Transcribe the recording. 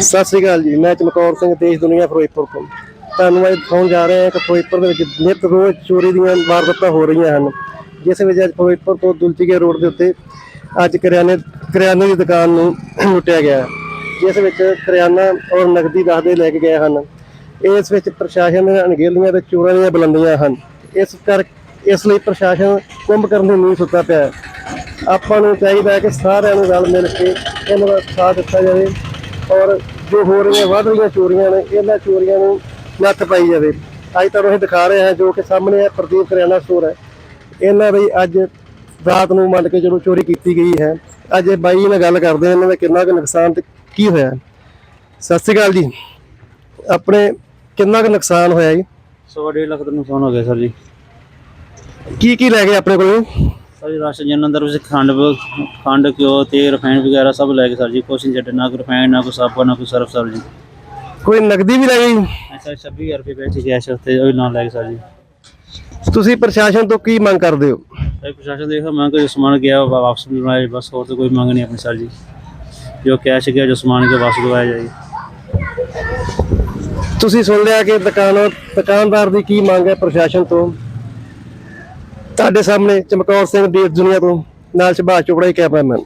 ਸਤਿ ਸ੍ਰੀ ਅਕਾਲ ਜੀ, ਮੈਂ ਚਮਕੌਰ ਸਿੰਘ, ਦੇਸ਼ ਦੁਨੀਆ, ਫਿਰੋਜ਼ਪੁਰ ਤੋਂ। ਤੁਹਾਨੂੰ ਅੱਜ ਦਿਖਾਉਣ ਜਾ ਰਿਹਾ ਹਾਂ ਕਿ ਫਿਰੋਜ਼ਪੁਰ ਦੇ ਵਿੱਚ ਨਿਤ ਰੋਜ਼ ਚੋਰੀ ਦੀਆਂ ਵਾਰਦਾਤਾਂ ਹੋ ਰਹੀਆਂ ਹਨ, ਜਿਸ ਵਿੱਚ ਅੱਜ ਫਿਰੋਜ਼ਪੁਰ ਤੋਂ ਦੁਲਚੀਗੇ ਰੋਡ ਦੇ ਉੱਤੇ ਅੱਜ ਕਰਿਆਨੇ ਕਰਿਆਨੇ ਦੀ ਦੁਕਾਨ ਨੂੰ ਲੁੱਟਿਆ ਗਿਆ ਜਿਸ ਵਿੱਚ ਕਰਿਆਨਾ ਔਰ ਨਕਦੀ ਦੱਸਦੇ ਲੈ ਕੇ ਗਏ ਹਨ। ਇਸ ਵਿੱਚ ਪ੍ਰਸ਼ਾਸਨ ਦੀਆਂ ਅਣਗਹਿਲੀਆਂ ਤੇ ਚੋਰਾਂ ਦੀਆਂ ਬੁਲੰਦੀਆਂ ਹਨ। ਇਸ ਕਰ, ਇਸ ਲਈ ਪ੍ਰਸ਼ਾਸਨ ਕੁੰਭ ਕਰਨ ਨੂੰ ਨਹੀਂ ਸੁੱਤਾ ਪਿਆ ਆਪਾਂ ਨੂੰ ਚਾਹੀਦਾ ਹੈ ਕਿ ਸਾਰਿਆਂ ਨੂੰ ਰਲ ਮਿਲ ਕੇ ਇਹਨਾਂ ਦਾ ਸਾਥ ਦਿੱਤਾ ਜਾਵੇ। ਔਰ ਜੋ ਹੋ ਰਹੀਆਂ ਵੱਧ ਰਹੀਆਂ ਚੋਰੀਆਂ ਨੇ ਇਹਨਾਂ ਚੋਰੀਆਂ ਨੂੰ ਨੱਥ ਪਾਈ ਜਾਵੇ। ਅੱਜ ਤੁਹਾਨੂੰ ਅਸੀਂ ਦਿਖਾ ਰਹੇ ਹਾਂ ਜੋ ਕਿ ਸਾਹਮਣੇ ਹੈ ਪ੍ਰਦੀਪ ਕਰਿਆਨਾ ਸਟੋਰ ਹੈ। ਇਹਨਾਂ ਦੀ ਅੱਜ ਰਾਤ ਨੂੰ ਮੰਨ ਕੇ ਜਦੋਂ ਚੋਰੀ ਕੀਤੀ ਗਈ ਹੈ। ਅੱਜ ਇਹ ਬਾਈ ਨਾਲ ਗੱਲ ਕਰਦੇ ਹਾਂ ਇਹਨਾਂ ਦਾ ਕਿੰਨਾ ਕੁ ਨੁਕਸਾਨ ਤੇ ਕੀ ਹੋਇਆ। ਸਤਿ ਸ਼੍ਰੀ ਅਕਾਲ ਜੀ। ਆਪਣੇ ਕਿੰਨਾ ਕੁ ਨੁਕਸਾਨ ਹੋਇਆ ਜੀ? ਸਵਾ ਡੇਢ ਲੱਖ ਦਾ ਨੁਕਸਾਨ ਹੋ ਗਿਆ ਸਰ ਜੀ। ਕੀ ਕੀ ਲੈ ਗਏ ਆਪਣੇ ਕੋਲੋਂ? ਸਰ ਜੀ ਰਾਸ਼ਨ ਜਨ ਅੰਦਰ ਵਿੱਚ ਖੰਡ ਖੰਡ ਘਿਓ ਤੇਲ ਰਿਫਾਈਨ ਵਗੈਰਾ ਸਭ ਲੈ ਗਏ ਸਰ ਜੀ। ਕੁਛ ਨਹੀਂ ਛੱਡੇ ਨਾ ਕੋਈ ਰਿਫਾਈਨ ਨਾ ਕੋਈ ਸਾਬਣ ਨਾ ਕੋਈ ਸਰਫ ਸਰ ਜੀ। ਕੋਈ ਨਗਦੀ ਵੀ ਲੈ ਜੀ? ਐਸਾ 26000 ਰੁਪਏ ਬੈਠੇ ਕੈਸ਼ ਉੱਤੇ ਉਹ ਨਾਲ ਲੈ ਗਏ ਸਰ ਜੀ। ਤੁਸੀਂ ਪ੍ਰਸ਼ਾਸਨ ਤੋਂ ਕੀ ਮੰਗ ਕਰਦੇ ਹੋ? ਸਰ ਪ੍ਰਸ਼ਾਸਨ ਦੇਖੋ ਮੈਂ ਕੋਈ ਸਮਾਨ ਗਿਆ ਵਾਪਸ ਮਿਲਵਾਇਆ ਬਸ ਹੋਰ ਤਾਂ ਕੋਈ ਮੰਗ ਨਹੀਂ ਆਪਣੀ ਸਰ ਜੀ। ਜੋ ਕੈਸ਼ ਗਿਆ ਜੋ ਸਮਾਨ ਗਿਆ ਵਾਪਸ ਦਵਾਇਆ ਜਾਏ। ਤੁਸੀਂ ਸੁਣ ਲਿਆ ਕਿ ਦੁਕਾਨ ਦੁਕਾਨਦਾਰ ਦੀ ਕੀ ਮੰਗ ਹੈ ਪ੍ਰਸ਼ਾਸਨ ਤੋਂ? ਤੁਹਾਡੇ ਸਾਹਮਣੇ ਚਮਕੌਰ ਸਿੰਘ ਦੇਸ਼ ਦੁਨੀਆ ਤੋਂ ਨਾਲ ਸੁਭਾਸ਼ ਚੋਪੜਾ ਹੀ ਕੈਮਰਾਮੈਨ।